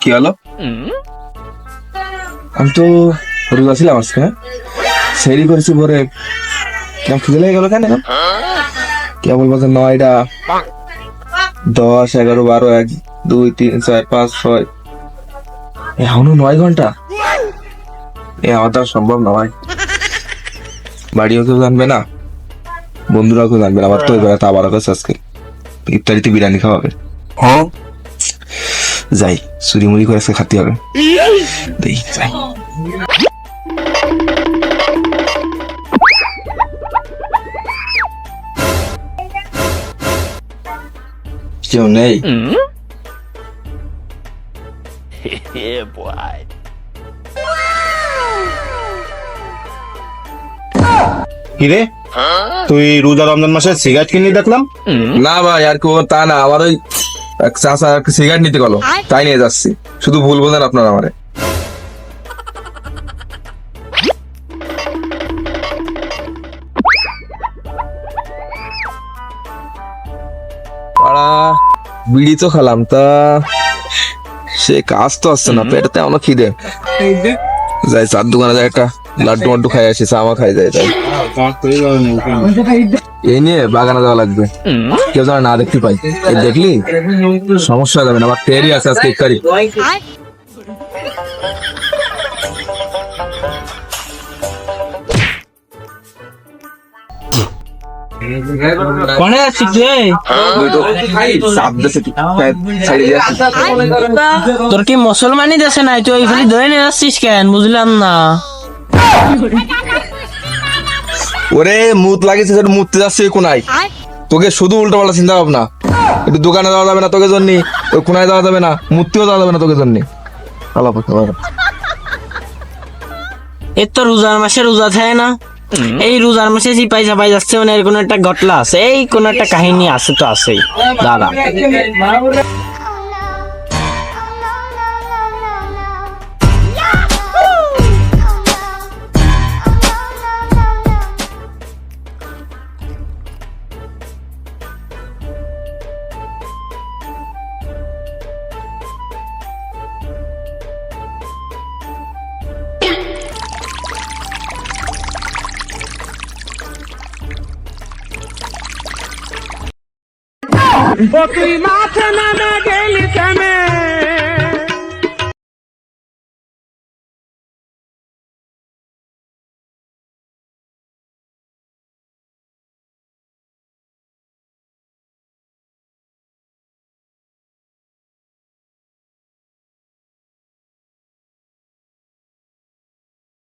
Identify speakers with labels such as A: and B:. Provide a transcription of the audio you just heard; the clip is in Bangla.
A: কি হলো? আমি তো রোজা ছিলাম আজকে হ্যাঁ? সেরি করেছি পরে কেমন খিদে লেগে গেল কেন এখন? কেবল বলছে নয়টা। দশ এগারো বারো এক দুই তিন চার পাঁচ ছয়। এখনও নয় ঘণ্টা? এ আমার দ্বারা সম্ভব না ভাই বাড়িও কেউ জানবে না। বন্ধুরাও কেউ জানবে না আমার তো এবার আবার কাছে আজকে। ইফতারিতে বিরিয়ানি খাওয়া হবে যাই চুরি মুড়ি করে আজকে খাতে হবে। দেই যাই। কেউ নেই?
B: কিরে তুই রোজা রমজান মাসে সিগারেট কিনে দেখলাম?
A: না ভাই আর কেউ তা না আমার ওই চাষা সিগারেট নিতে গেলো। তাই নিয়ে যাচ্ছি। শুধু ভুল বোঝেন আপনার আমারে। বিড়ি তো খেলাম তা সে কাজ তো আসছে না পেটেতে এমন খিদে। যাই চার দোকানে যাই একটা লাড্ডু মাড্ডু খাই আসি মা খাই যাই তাই। এই নিয়ে বাগানে যাওয়া লাগবে। কেউ যেন না দেখতে পাই দেখলি? সমস্যা হয়ে যাবে না আমার তেরি আছে আজকে এক তারিখ
C: কোনে আছিস রে?
A: ওই তো চাপ দিছে কি, ছাইড়ে দিয়ে আসছি।
C: তোর কি মুসলমানই দেশে নাই? তুই ওইখানে ধরে নিয়ে যাচ্ছিস কেন? বুঝলাম না।
A: ওরে মুত লাগিয়েছে সেটা মুততে যাচ্ছে কোনায়। তোকে শুধু উল্টো পাল্টা চিন্তা ভাবনা। একটু দোকানে যাওয়া যাবে না তোকে জন্য ওই কোনায় যাওয়া যাবে না মুততেও যাওয়া যাবে না তোকে জন্য। আলাপ
C: এর তো রোজার মাসে রোজা থাকে না। এই রোজার মাসে চিপাই চাপাই যাচ্ছে মানে এর কোনো একটা ঘটলা আছে। এই কোনো একটা কাহিনী আছে তো আছেই। দাদা
D: তুই মাথা নামে গেলি কেন